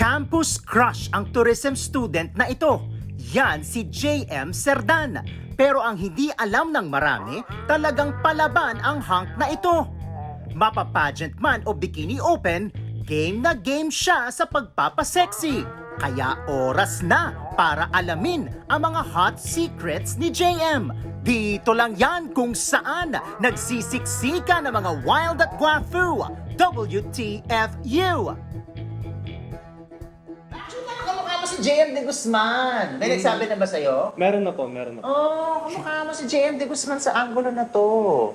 Campus crush ang tourism student na ito. Yan si JM Serdan. Pero ang hindi alam ng marami, talagang palaban ang hunk na ito. Mapa-pageant man o bikini open, game na game siya sa pagpapasexy. Kaya oras na para alamin ang mga hot secrets ni JM. Dito lang yan kung saan nagsisiksika ng mga wild at guafu. WTFU! Si JM De Guzman. May nagsabi na ba sa'yo? Meron na po, meron na po. Oh, kamukha mo si JM De Guzman sa angulo na to.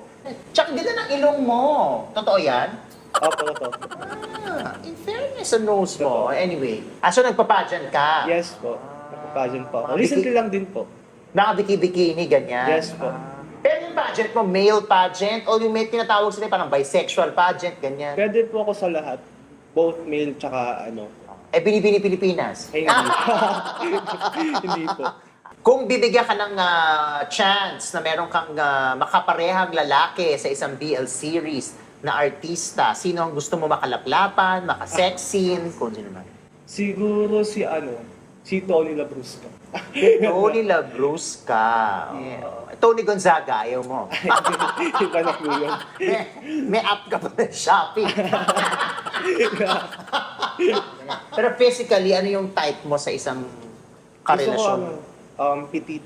Tsaka ganda ng ilong mo. Totoo yan? Opo, opo. Ah, in fairness sa nose mo. Anyway. Ah, so nagpapageant ka? Yes po. Nakapageant po. ako. Recently lang din po. Naka-bikini, ganyan? Yes po. Pero yung pageant mo, male pageant, o yung may tinatawag sila parang bisexual pageant, ganyan? Pwede po ako sa lahat. Both male tsaka ano. Eh, binibini Pilipinas. Ay, hindi. hindi po. Kung bibigyan ka ng ah, chance na meron kang ah, makaparehang lalaki sa isang BL series na artista, sino ang gusto mo makalaplapan, makasexin, kung sino man? Siguro si ano, si Tony Labrusca. Tony Labrusca. Oh. Tony Gonzaga, ayaw mo. Iba na po yun. may, may app ka pa ng Shopee. Pero physically, ano yung type mo sa isang Gusto ko karelasyon? ano, um, petit.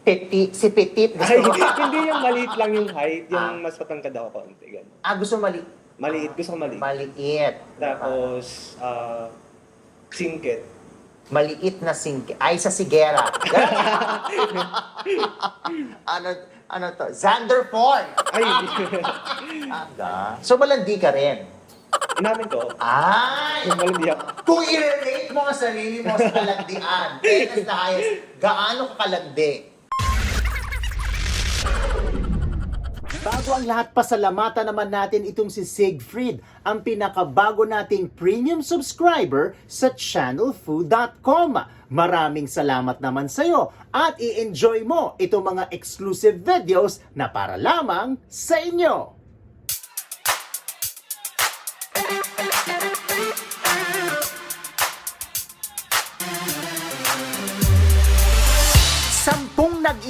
Petit, si Petit, gusto Ay, hindi yung maliit lang yung height, Ah. yung mas matangkad ako konti. Ganun. ah, gusto mali Maliit, gusto ko maliit. maliit. Tapos, ah, singket. Maliit na singke. Ay, sa sigera. ano, ano to? Xander Ford. Ay, Aga. So, malandi ka rin. Inamin ko. Ay! Yung malandi ako. Kung i-relate mo ang sarili mo sa kalandian, fairness na ayos, gaano ka kalandi? Bago ang lahat, pasalamatan naman natin itong si Siegfried, ang pinakabago nating premium subscriber sa channelfood.com. Maraming salamat naman sa'yo at i-enjoy mo itong mga exclusive videos na para lamang sa inyo.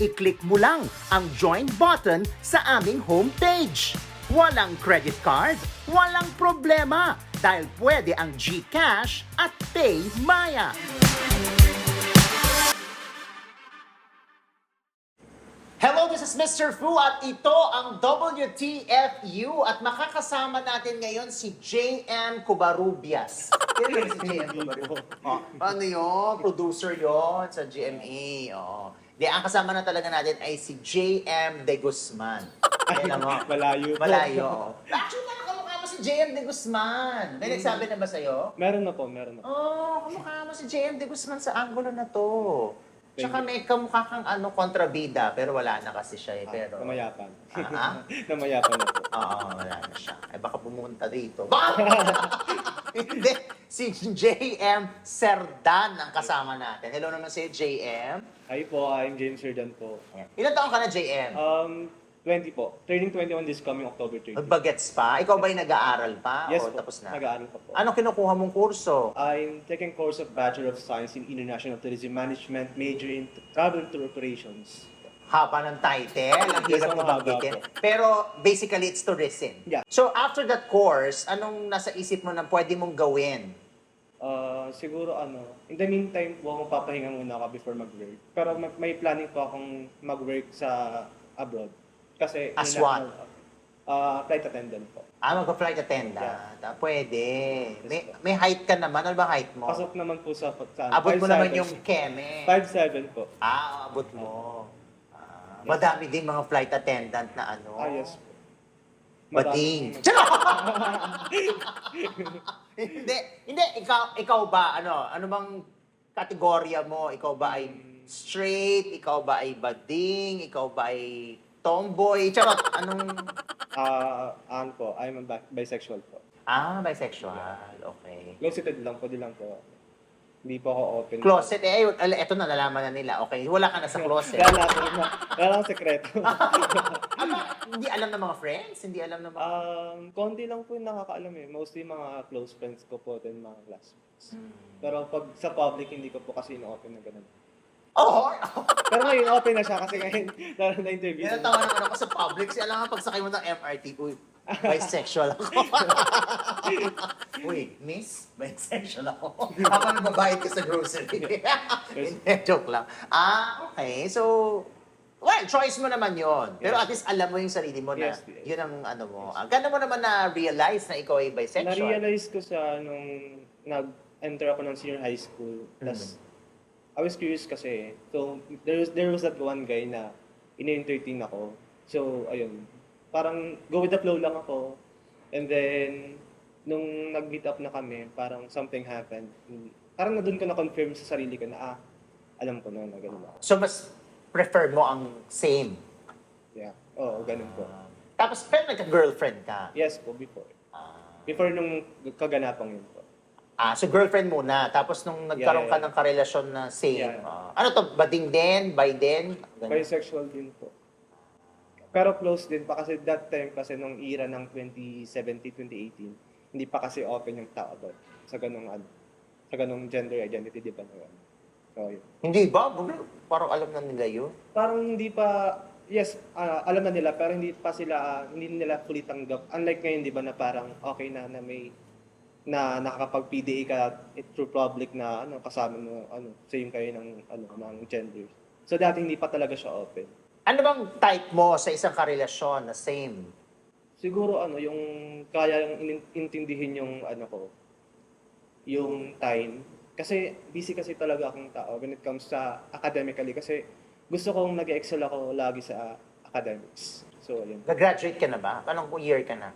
I-click mo lang ang join button sa aming homepage. Walang credit card, walang problema dahil pwede ang GCash at PayMaya. Hello, this is Mr. Fu at ito ang WTFU at makakasama natin ngayon si JM Cubarubias. Kailan si JM Cubarubias? Oh, ano yun? Producer yon sa GMA. Oh. Di, ang kasama na talaga natin ay si JM De Guzman. Ayan mo. Malayo po. Malayo. Actually, nakakamukha mo si JM De Guzman. May nagsabi na ba sa'yo? Meron na po, meron na po. Oh, kamukha mo si JM De Guzman sa angulo na to. Tsaka may kamukha kang ano, kontrabida, pero wala na kasi siya eh. Pero, Namayapan. Ah? Namayapan na po. Oo, wala na siya. Ay, baka pumunta dito. Baka! Hindi. Si JM Serdan ang kasama natin. Hello naman si JM. Hi po, I'm James Jordan po. Ilan taon ka na, JM? Um, 20 po. Turning 21 this coming October 30. Bagets pa? Ikaw ba'y nag-aaral pa? Yes o po. tapos na? Nag-aaral pa po. Ano kinukuha mong kurso? I'm taking course of Bachelor of Science in International Tourism Management, major in Travel Tour Operations. Haba ng title, ang hirap mo banggitin. Pero basically, it's tourism. Yeah. So after that course, anong nasa isip mo na pwede mong gawin? Ah, siguro ano, in the meantime po, papahinga muna ako before mag-work. Pero may, may planning po akong mag-work sa abroad. Kasi As what? Ah, flight attendant po. Ah, mag-flight attendant. Ah, pwede. May, may height ka naman. Ano ba height mo? Pasok naman po sa... sa Abot mo naman 5'7". yung keme. 5'7 po. Ah, abot mo. Ah, madami din mga flight attendant na ano. Ah, yes po. Bading. Hindi, hindi. Ikaw, ikaw ba, ano, ano bang kategorya mo? Ikaw ba ay straight? Ikaw ba ay bading? Ikaw ba ay tomboy? Charot, anong... Ah, ano po, I'm a bi- bisexual po. Ah, bisexual. Okay. Closeted lang po, di lang po. Hindi po ako open. Closet, eh, ayun, eto na, nalaman na nila. Okay, wala ka na sa closet. Kaya lang, kaya lang sekreto. Ano, hindi alam ng mga friends? Hindi alam ng mga... um, konti lang po yung nakakaalam eh. Mostly mga close friends ko po din mga classmates. Hmm. Pero pag sa public, hindi ko po kasi ino-open na ganun. Oh! Pero ngayon, open na siya kasi ngayon na- na-interview. Yan ang tawa naman ako sa public. Kasi alam nga, pagsakay mo ng MRT, uy, bisexual ako. uy, miss, bisexual ako. ako nagbabayad ka sa grocery. Hindi, joke lang. Ah, okay. So, well, choice mo naman yon. Pero Yes. at least alam mo yung sarili mo na Yes, yun ang ano mo. Ah, Gano'n mo naman na-realize na ikaw ay bisexual? Na-realize ko siya nung nag-enter ako ng senior high school. Tapos, I was curious kasi. So, there was, there was that one guy na ini-entertain ako. So, ayun. Parang go with the flow lang ako. And then, nung nag-meet up na kami, parang something happened. Parang na doon ko na-confirm sa sarili ko na, ah, alam ko na na ganun ako. So, mas prefer mo ang same. Yeah. Oo, ganun po. Tapos, pero nagka-girlfriend ka. Yes po, before. Ah. Before nung kaganapang yun po. Ah, so girlfriend muna. Tapos nung nagkaroon Yeah, ka yeah, ng karelasyon na same. Yeah. ah, ano to? Bading din? By din? Ganun. Bisexual din po. Pero close din pa kasi that time kasi nung era ng 2017-2018, hindi pa kasi open yung tao about sa ganong ano, sa ganong gender identity, di ba? So, yun. Hindi ba? Parang alam na nila yun. Parang hindi pa, yes, ah, alam na nila, pero hindi pa sila, ah, hindi nila fully tanggap. Unlike ngayon, di ba, na parang okay na na may na nakakapag-PDA ka through public na ano kasama mo ano same kayo ng ano ng gender. So dati hindi pa talaga siya open. Ano bang type mo sa isang karelasyon na same? Siguro ano, yung kaya yung in- intindihin yung ano ko, yung time. Kasi busy kasi talaga akong tao when it comes sa academically. Kasi gusto kong nag-excel ako lagi sa academics. So, ayun. Nag-graduate ka na ba? Anong year ka na?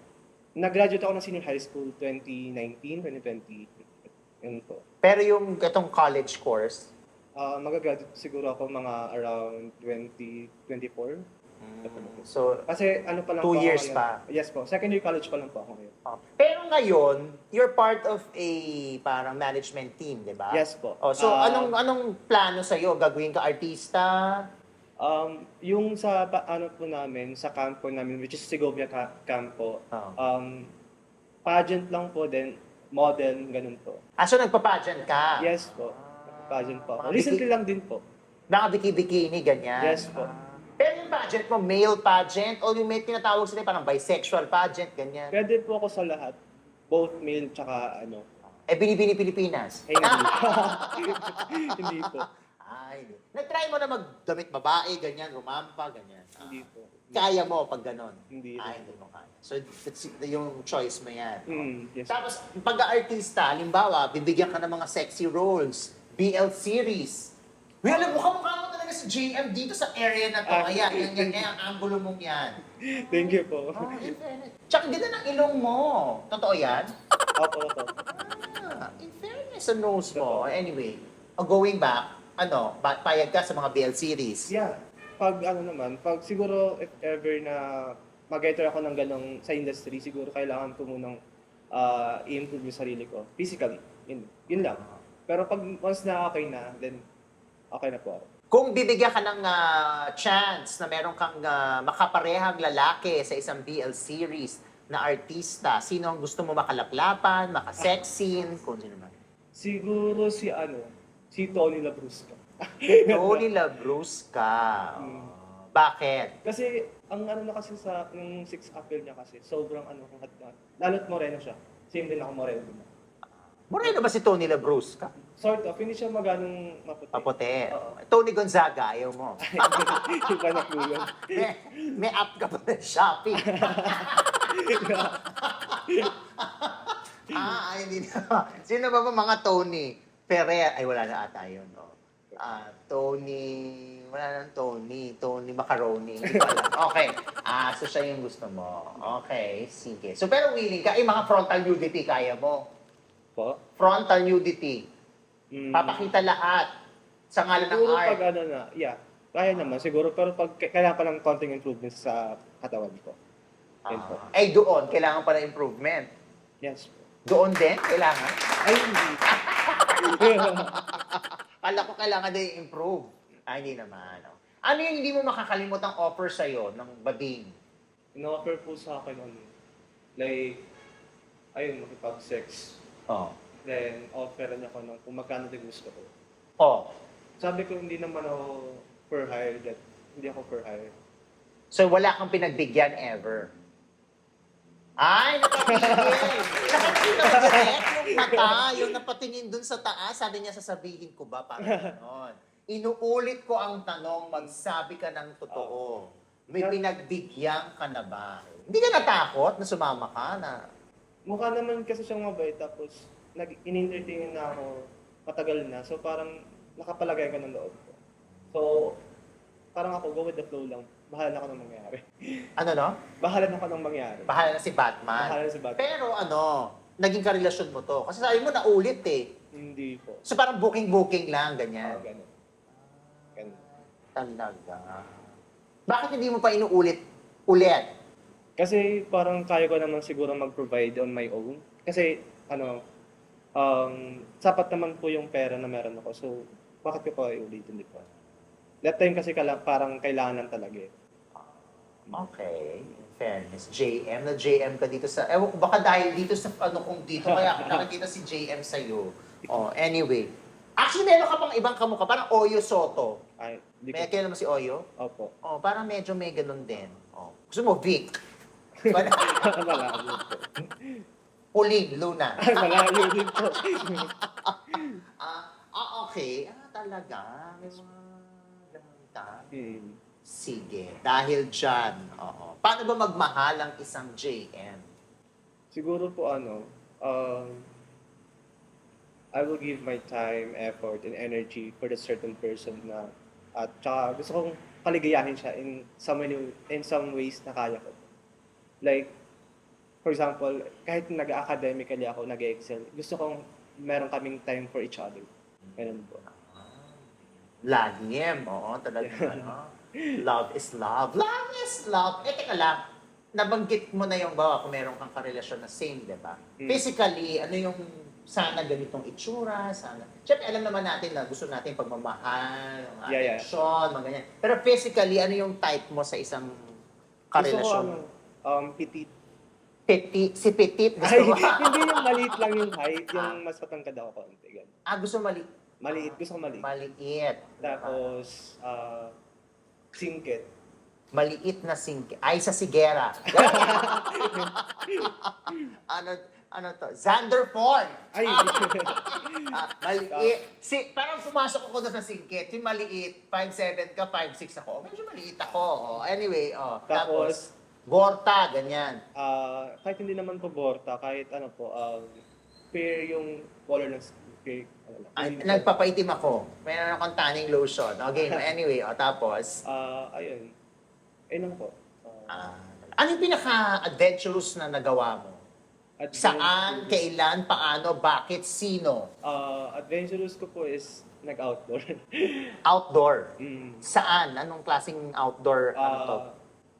Nag-graduate ako ng senior high school 2019, 2020. Yun po. Pero yung itong college course, Ah, magagraduate siguro ako mga around 2024. so, Kasi ano pa lang Two po years pa. Yes po. Second year college pa lang po ako ngayon. oh. pero ngayon, you're part of a parang management team, di ba? Yes po. Oh, so, Ah, anong anong plano sa'yo? Gagawin ka artista? Um, yung sa pa- ano po namin, sa campo namin, which is Segovia ca- campo, Oh. um, pageant lang po din, model, ganun po. Ah, so nagpa-pageant ka? Yes po, pageant po. ako. Mga Recently lang din po. Naka-bikini, ganyan? Yes po. Pero yung pageant mo, male pageant, o yung may tinatawag sila parang bisexual pageant, ganyan. Pwede po ako sa lahat, both male tsaka ano. Eh, binibini Pilipinas. Eh, hindi. hindi po. Ay, hindi. Nag-try mo na magdamit babae, ganyan, rumampa, ganyan. Ah. Hindi po. Kaya mo pag ganon? Hindi. Ay, hindi mo kaya. So, that's yung choice mo yan. Mm, yes. Tapos, pag-artista, halimbawa, bibigyan ka ng mga sexy roles, BL series. Uy, alam mo, kamukha mo talaga si JM dito sa area na to. Ah. Ayan, yan, yan, yan, ang angulo mong yan. Thank you po. Oh, in fairness. Tsaka ganda ng ilong mo. Totoo yan? Opo, opo. Ah, in fairness sa nose mo. Anyway, oh, going back, ano, ba- payag ka sa mga BL series. Yeah. Pag ano naman, pag siguro if ever na mag-enter ako ng ganong sa industry, siguro kailangan ko munang ah, i-improve yung sarili ko. Physically. Yun, yun lang. Pero pag once na okay na, then okay na po ako. Kung bibigyan ka ng ah, chance na meron kang ah, makaparehang lalaki sa isang BL series na artista, sino ang gusto mo makalaklapan, makasexin, kung sino man? Siguro si ano, si Tony Labrusca. Tony Labrusca. Mm. Bakit? Kasi ang ano na kasi sa yung six appeal niya kasi sobrang ano kung hadna. Lalo't moreno siya. Same din ako moreno. Moreno ba si Tony Labrusca? Sort of, hindi siya maganong maputi. Paputi. Oo. Tony Gonzaga, ayaw mo. Iba na po yun. may, may app ka pa ng Shopee. ah, ay, hindi na. Sino ba ba mga Tony? Ferrer. Ay, wala na ata yun. No? Ah, Tony... Wala nang Tony. Tony Macaroni. Hindi ko alam. Okay. Ah, so siya yung gusto mo. Okay, sige. So, pero willing ka. Eh, mga frontal nudity kaya mo. Po? Frontal nudity. Mm. Papakita lahat. Sa ngalan ng Siguro art. pag ano na, yeah. Kaya naman, siguro. Pero pag kailangan pa ng konting improvements sa katawan ko. Yan po. Ah, ay, doon. Kailangan pa ng improvement. Yes po. Doon din, kailangan. Ay, hindi. Kala ko kailangan din improve. Ay, hindi naman. oh. Ano yung hindi mo makakalimutang offer sa'yo ng bading? In-offer po sa akin, ano, like, ayun, makipag-sex. Oh. Then, offeran niya ako ng kung magkano din gusto ko. Oh. Sabi ko, hindi naman ako per hire. That, hindi ako per hire. So, wala kang pinagbigyan ever? Ay, napatingin! Nakatingin na direct yung mata, yung napatingin dun sa taas. Sabi niya, sasabihin ko ba? Parang ganon. Inuulit ko ang tanong, magsabi ka ng totoo. May pinagbigyan ka na ba? Hindi ka natakot na sumama ka na Mukha naman kasi siyang mabait. Tapos, nag in-entertain na ako matagal na. So, parang nakapalagay ko ng loob ko. So, parang ako, go with the flow lang. Bahala na ako ng mangyari. ano no? Bahala na ako ng mangyari. Bahala na si Batman. Bahala na si Batman. Pero ano, naging karelasyon mo to. Kasi sabi mo, naulit eh. Hindi po. So parang booking-booking lang, Ah, ganyan. ganun. Ganun. Talaga. Bakit hindi mo pa inuulit ulit? Kasi parang kaya ko naman siguro mag-provide on my own. Kasi, ano, um, sapat naman po yung pera na meron ako. So, bakit ko pa iulitin, di ba? That time kasi kala, parang kailangan talaga eh. Okay. In fairness, JM, na JM ka dito sa, ewan ko, baka dahil dito sa, ano kung dito, kaya ako nakikita si JM sa'yo. Oh, anyway. Actually, meron ka pang ibang kamukha, parang Oyo Soto. Ay, di May ko, kilala mo si Oyo? opo. Oh, parang medyo may ganun din. Oh. Gusto mo, Vic? Malayo Pauline, Luna. Malayo din po. Ah, ah, okay. Ah, talaga. May mga ka. Hmm. Sige. Dahil dyan, oo. Paano ba magmahal ang isang JM? Siguro po ano, um, I will give my time, effort, and energy for the certain person na at saka gusto kong paligayahin siya in some in some ways na kaya ko. Like, for example, kahit nag-academically ako, nag-excel, gusto kong meron kaming time for each other. Ganun po. Lagim. Oo, talaga. ano. Love is love. Love is love. Eh, teka lang. Nabanggit mo na yung bawa kung meron kang karelasyon na same, di ba? Mm. Physically, ano yung sana ganitong itsura, sana. Siyempre, alam naman natin na gusto natin pagmamahal, yung Yeah, yeah. affection, mga ganyan. Pero physically, ano yung type mo sa isang Gusto ko karelasyon? ano, um, petit. Petit, si Petit, gusto Ay, mo? hindi yung maliit lang yung height, yung mas matangkad ako konti. Ganun. ah, gusto mali Maliit, gusto ko maliit. maliit. Tapos, ah, singkit. Maliit na sink. Ay, sa sigera. ano, ano to? Xander Ford. Ay, Ah, maliit. Si, parang pumasok ako doon sa singkit. Yung maliit, 5'7 ka, 5'6 ako. Medyo maliit ako. Oh, anyway, oh. Tapos, Gorta, ganyan. ah, kahit hindi naman po borta, kahit ano po, um, fair yung color ng skin. Fair, ano lang. Ay, Hindi- nagpapaitim ako. Meron akong tanning lotion. Okay, no, anyway, oh, tapos, Ah, ayun. Ayun lang po. ah, Ah, ano yung pinaka-adventurous na nagawa mo? adventurous- Saan, kailan, paano, bakit, sino? Ah, adventurous ko po is nag-outdoor. Outdoor. mm. Saan? Anong klaseng outdoor? ano to? Ah,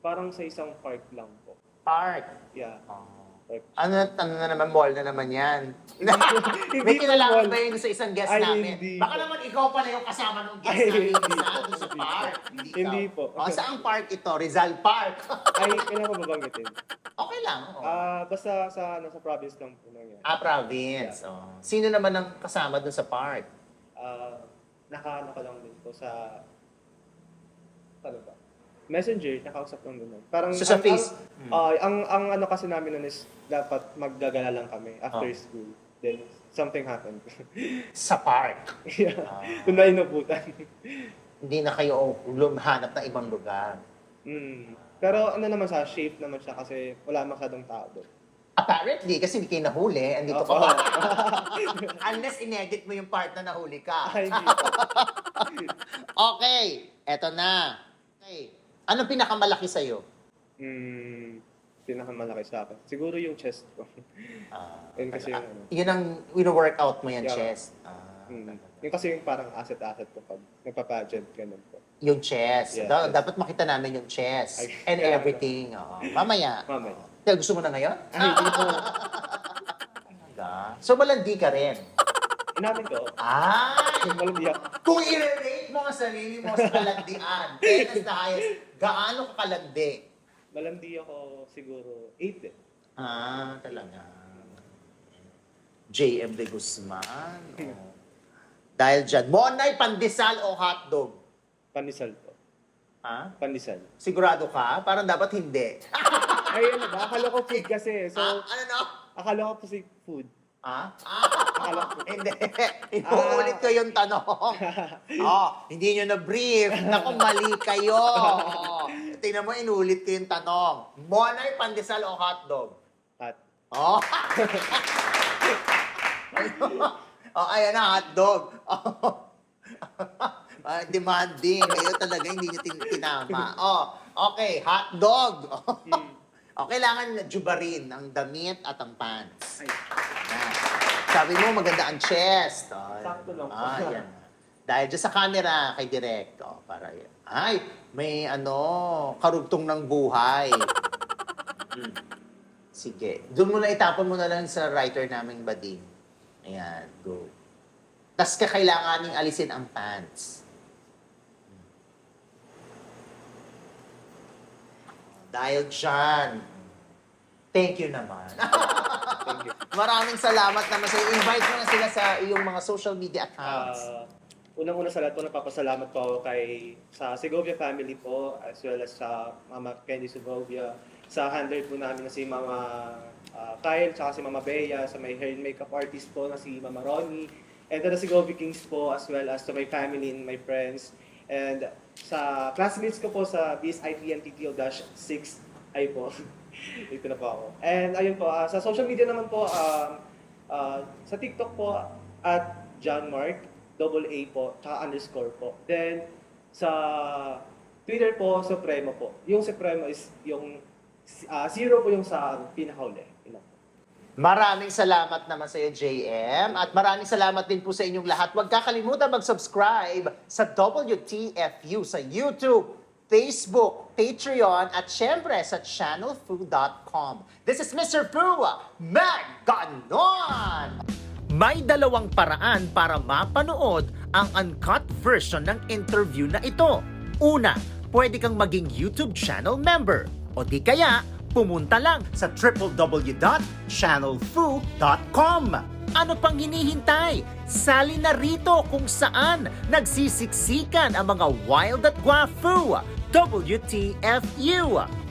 parang sa isang park lang po. Park. Yeah. Oh. Park. Ano, ano na naman, mall na naman yan. May kinalaman ba yun sa isang guest Ay, namin? hindi Baka po. naman ikaw pala yung kasama ng guest Ay, namin hindi isa po. sa park. Hindi, Hindi ikaw. po. Oh, saang park ito? Rizal Park. Ay, kailan ko babanggitin? okay lang. oh. Ah, basta sa ano sa province lang po nangyari. ah, province. Oh. Sino naman ang kasama doon sa park? Ah, nakaano ko lang din po sa ano ba? Messenger, nakausap lang nun. Parang So, sa ang- face- Ang, ah, ang, ang ano kasi namin nun is dapat maggagala lang kami after Oh. school. Then, something happened. Sa park. yeah. Ah. Doon na inubutan. Hindi na kayo lumhanap ng ibang lugar. mm. Pero ano naman siya, shape naman siya kasi wala masyadong tao doon. Apparently, kasi hindi kayo nahuli, andito ka Oo. pa. Unless inedit mo yung part na nahuli ka. Ay, hindi. Okay, eto na. Okay. Anong pinakamalaki sa'yo? mm, pinakamalaki sa akin. Siguro yung chest ko. Ah, Yun kasi ah, yung ano. yun ang wino-workout mo yan, Yeah. chest. Ah, Mm. Yung kasi yung parang asset-asset ko pag nagpa-pageant, ganun po. Yung chest. Yeah, Da- chest. Dapat makita namin yung chest. Ay, and kaya- everything. Oo. Mamaya. Mamaya. Oo. Kaya gusto mo na ngayon? Ay, hindi po. Talaga? So, malandi ka rin. Inamin ko. Ay! Malandi ako. Kung i-rate mo ang sarili mo sa kalandian, fairness the highest, gaano ka kalandi? Malandi ako siguro 8 eh. Ah, talaga. JM de Guzman. Oh. Dahil dyan, Monay, pandesal o hotdog? Pandesal po. Ha? Pandesal. Sigurado ka? Parang dapat hindi. Ay, ano ba? Akala ko food kasi. So, Ah, ano no? akala ko po si food. Ha? Ko. Hindi. Inuulit ko yung tanong. oh, hindi nyo na-brief. Naku, mali kayo. Oh, tingnan mo, inulit ko yung tanong. Monay, pandesal o hotdog? At, Oh. oh, ayan na, hotdog. Ah, demanding. Kayo talaga hindi nyo tin- tinama. Oh, okay, hotdog. oh, kailangan jubarin ang damit at ang pants. ay. Sabi mo, maganda ang chest. Oh, Sakto lang po. Ah, yan. Dahil dyan sa camera, kay Direct. Oh, para yan. Ay, may ano, karugtong ng buhay. Hmm. Sige. Doon mo na itapon mo na lang sa writer naming bading. Ayan, go. Tapos kakailanganing alisin ang pants. Dahil dyan, thank you naman. Maraming salamat naman sa Invite mo na sila sa iyong mga social media accounts. Ah, unang-una sa lahat po, napapasalamat po ako kay sa Segovia family po, as well as sa Mama Candy Segovia, sa handler po namin na si Mama ah, Kyle, tsaka si Mama Bea, sa may hair and makeup artist po na si Mama Ronnie, and to the Segovia Kings po, as well as to my family and my friends, and sa classmates ko po sa BSIT and TTO-6, ay po, dito na po ako. And ayun po, ah, sa social media naman po, um, ah, sa TikTok po, at John Mark, double A po, tsaka underscore po. Then, sa Twitter po, Supremo po. Yung Supremo is yung ah, zero po yung sa pinakauli. Maraming salamat naman sa iyo, JM. At maraming salamat din po sa inyong lahat. Huwag kakalimutan mag-subscribe sa WTFU sa YouTube, Facebook, Patreon, at syempre sa channelfoo.com. This is Mr. Fu, Maganon! May dalawang paraan para mapanood ang uncut version ng interview na ito. Una, pwede kang maging YouTube channel member. O di kaya, pumunta lang sa www.channelfoo.com. Ano pang hinihintay? Sali na rito kung saan nagsisiksikan ang mga wild at guafu. WTFU.